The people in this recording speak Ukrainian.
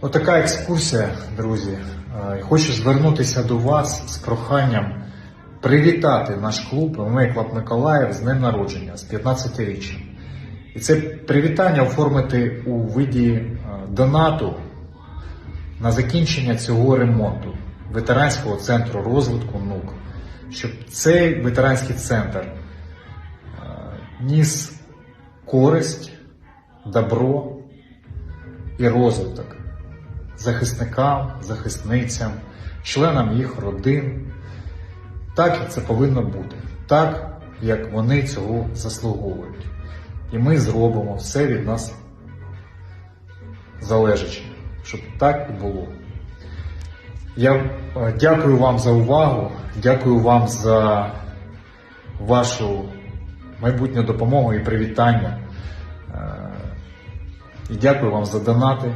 Отака екскурсія, друзі. Хочу звернутися до вас з проханням привітати наш клуб ММА Клаб Миколаїв з днем народження, з 15-річчям. І це привітання оформити у виді донату на закінчення цього ремонту ветеранського центру розвитку НУК, щоб цей ветеранський центр ніс користь, добро і розвиток захисникам, захисницям, членам їх родин. Так як це повинно бути, так як вони цього заслуговують. І ми зробимо все від нас залежаче, щоб так і було. Я е, дякую вам за увагу, дякую вам за вашу майбутню допомогу і привітання. Е, І дякую вам за донати.